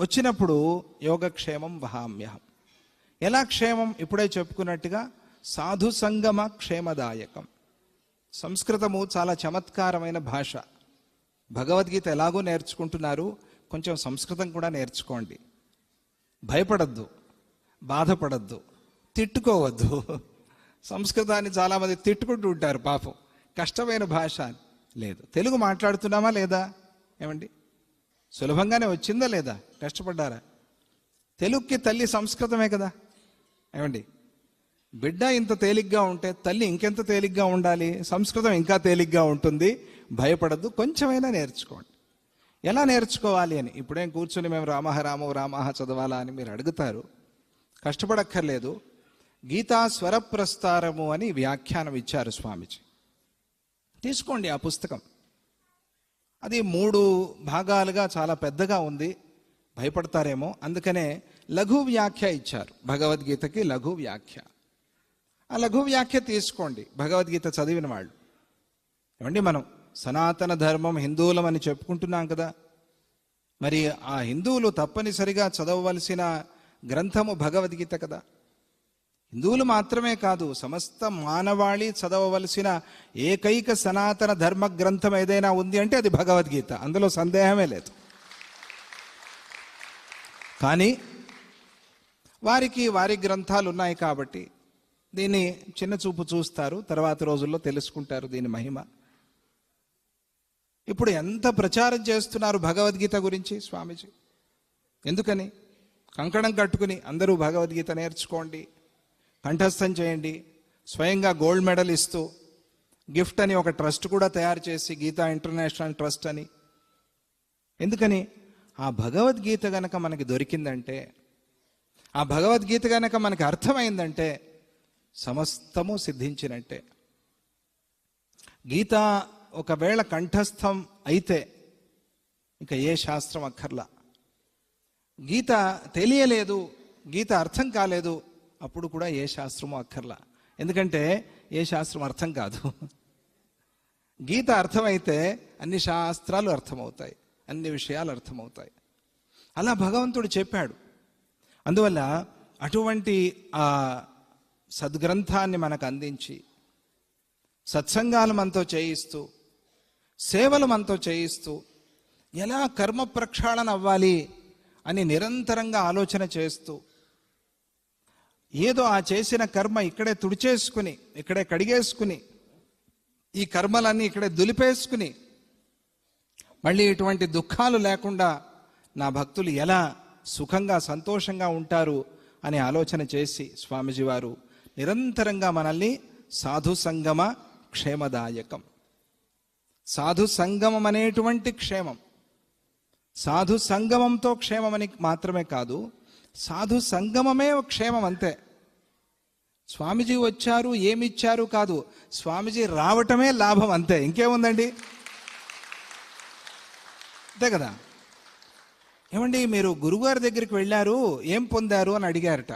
వచ్చినప్పుడు యోగక్షేమం వహామ్యహం. ఎలా క్షేమం? ఇప్పుడే చెప్పుకున్నట్టుగా సాధు సంగమ క్షేమదాయకం. సంస్కృతము చాలా చమత్కారమైన భాష. భగవద్గీత ఎలాగో నేర్చుకుంటున్నారు కొంచెం సంస్కృతం కూడా నేర్చుకోండి. భయపడద్దు బాధపడద్దు తిట్టుకోవద్దు. సంస్కృతాన్ని చాలామంది తిట్టుకుంటూ ఉంటారు పాపం. కష్టమైన భాష లేదు. తెలుగు మాట్లాడుతున్నామా లేదా? ఏమండి? సులభంగానే వచ్చిందా లేదా? కష్టపడ్డారా తెలుగుకి తల్లి సంస్కృతమే కదా. ఏమండి? బిడ్డ ఇంత తేలిగ్గా ఉంటే తల్లి ఇంకెంత తేలిగ్గా ఉండాలి? సంస్కృతం ఇంకా తేలిగ్గా ఉంటుంది. భయపడద్దు. కొంచెమైనా నేర్చుకోండి. ఎలా నేర్చుకోవాలి అని? ఇప్పుడేం కూర్చొని మేము రామహ రామో రామహ చదవాలా అని మీరు అడుగుతారు. కష్టపడక్కర్లేదు. గీతా స్వరప్రస్తారము అని వ్యాఖ్యానం ఇచ్చారు స్వామిజీ. తీసుకోండి ఆ పుస్తకం. అది మూడు భాగాలుగా చాలా పెద్దగా ఉంది. భయపడతారేమో. అందుకనే లఘు వ్యాఖ్య ఇచ్చారు. భగవద్గీతకి లఘు వ్యాఖ్య. ఆ లఘు వ్యాఖ్య తీసుకోండి. భగవద్గీత చదివిన వాళ్ళు. ఏమండి మనం సనాతన ధర్మం హిందువులం అని చెప్పుకుంటున్నాం కదా. మరి ఆ హిందువులు తప్పనిసరిగా చదవవలసిన గ్రంథము భగవద్గీత కదా. హిందువులు మాత్రమే కాదు సమస్త మానవాళి చదవవలసిన ఏకైక సనాతన ధర్మ గ్రంథం ఏదైనా ఉంది అంటే అది భగవద్గీత. అందులో సందేహమే లేదు. కానీ వారికి వారి గ్రంథాలు ఉన్నాయి కాబట్టి దీన్ని చిన్న చూపు చూస్తారు తర్వాత రోజుల్లో తెలుసుకుంటారు దీని మహిమ. ఇప్పుడు ఎంత ప్రచారం చేస్తున్నారు భగవద్గీత గురించి స్వామీజీ? ఎందుకని? కంకణం కట్టుకుని అందరూ భగవద్గీత నేర్చుకోండి కంఠస్థం చేయండి. స్వయంగా గోల్డ్ మెడల్ ఇస్తూ గిఫ్ట్ అని ఒక ట్రస్ట్ కూడా తయారు చేసి గీతా ఇంటర్నేషనల్ ట్రస్ట్ అని. ఎందుకని? ఆ భగవద్గీత గనక మనకి దొరికిందంటే ఆ భగవద్గీత గనక మనకి అర్థమైందంటే సమస్తము సిద్ధించినట్టే. గీత ఒకవేళ కంఠస్థం అయితే ఇంకా ఏ శాస్త్రం అక్కర్లా. గీత తెలియలేదు గీత అర్థం కాలేదు అప్పుడు కూడా ఏ శాస్త్రము అక్కర్లా. ఎందుకంటే ఏ శాస్త్రం అర్థం కాదు. గీత అర్థమైతే అన్ని శాస్త్రాలు అర్థమవుతాయి. అన్ని విషయాలు అర్థమవుతాయి. అలా భగవంతుడు చెప్పాడు. అందువల్ల అటువంటి ఆ సద్గ్రంథాన్ని మనకు అందించి సత్సంగాలు మనతో చేయిస్తూ సేవలు మనతో చేయిస్తూ ఎలా కర్మ ప్రక్షాళన అవ్వాలి అని నిరంతరంగా ఆలోచన చేస్తూ ఏదో ఆ చేసిన కర్మ ఇక్కడే తుడిచేసుకుని ఇక్కడే కడిగేసుకుని ఈ కర్మలన్నీ ఇక్కడే దులిపేసుకుని మళ్ళీ ఇటువంటి దుఃఖాలు లేకుండా నా భక్తులు ఎలా సుఖంగా సంతోషంగా ఉంటారు అనే ఆలోచన చేసి స్వామిజీ వారు నిరంతరంగా మనల్ని సాధు సంగమ క్షేమదాయకం. సాధు సంగమం అనేటువంటి క్షేమం. సాధు సంగమంతో క్షేమమని మాత్రమే కాదు సాధు సంగమమే క్షేమం అంతే. స్వామిజీ వచ్చారు ఏమిచ్చారు కాదు. స్వామిజీ రావటమే లాభం అంతే. ఇంకేముందండి? అంతే కదా? ఏమండి మీరు గురుగారి దగ్గరికి వెళ్ళారు ఏం పొందారు అని అడిగారట.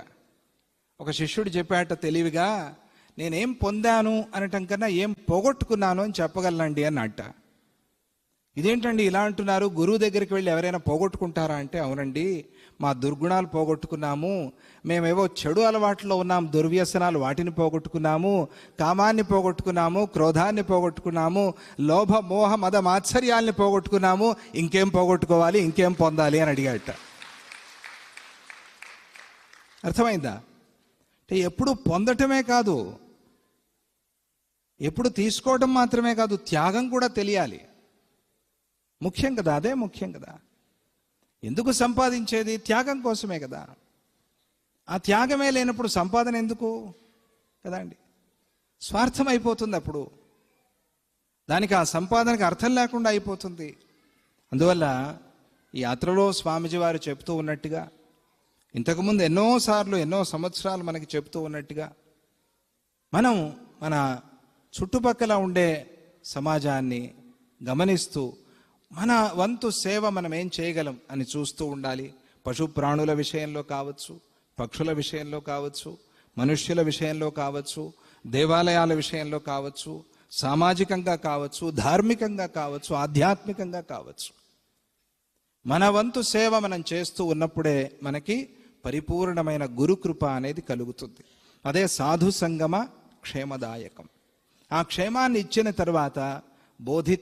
ఒక శిష్యుడు చెప్పాట తెలివిగా నేనేం పొందాను అనటం కన్నా ఏం పోగొట్టుకున్నాను అని చెప్పగలనండి అన్నట్ట ఇదేంటండి ఇలా అంటున్నారు? గురువు దగ్గరికి వెళ్ళి ఎవరైనా పోగొట్టుకుంటారా అంటే అవునండి మా దుర్గుణాలు పోగొట్టుకున్నాము. మేమేవో చెడు అలవాట్లో ఉన్నాం దుర్వ్యసనాలు వాటిని పోగొట్టుకున్నాము కామాన్ని పోగొట్టుకున్నాము క్రోధాన్ని పోగొట్టుకున్నాము లోభ మోహ మద మాత్సర్యాల్ని పోగొట్టుకున్నాము. ఇంకేం పోగొట్టుకోవాలి ఇంకేం పొందాలి అని అడిగాట అర్థమైందా? అంటే ఎప్పుడు పొందటమే కాదు ఎప్పుడు తీసుకోవడం మాత్రమే కాదు త్యాగం కూడా తెలియాలి. ముఖ్యం కదా అదే ముఖ్యం కదా. ఎందుకు సంపాదించేది? త్యాగం కోసమే కదా. ఆ త్యాగమే లేనప్పుడు సంపాదన ఎందుకు? కదా అండి. స్వార్థం అయిపోతుంది అప్పుడు. దానికి ఆ సంపాదనకు అర్థం లేకుండా అయిపోతుంది. అందువల్ల ఈ యాత్రలో స్వామిజీ వారు చెప్తూ ఉన్నట్టుగా ఇంతకుముందు ఎన్నోసార్లు ఎన్నో సంవత్సరాలు మనకి చెప్తూ ఉన్నట్టుగా మనం మన చుట్టుపక్కల ఉండే సమాజాన్ని గమనిస్తూ మన వంతు సేవ మనం ఏం చేయగలం అని చూస్తూ ఉండాలి. పశు ప్రాణుల విషయంలో కావచ్చు పక్షుల విషయంలో కావచ్చు మనుష్యుల విషయంలో కావచ్చు దేవాలయాల విషయంలో కావచ్చు సామాజికంగా కావచ్చు ధార్మికంగా కావచ్చు ఆధ్యాత్మికంగా కావచ్చు. మన వంతు సేవ మనం చేస్తూ ఉన్నప్పుడే మనకి పరిపూర్ణమైన గురుకృప అనేది కలుగుతుంది. అదే సాధు సంగమ క్షేమదాయకం. ఆ క్షేమాన్ని ఇచ్చిన తర్వాత బోధిత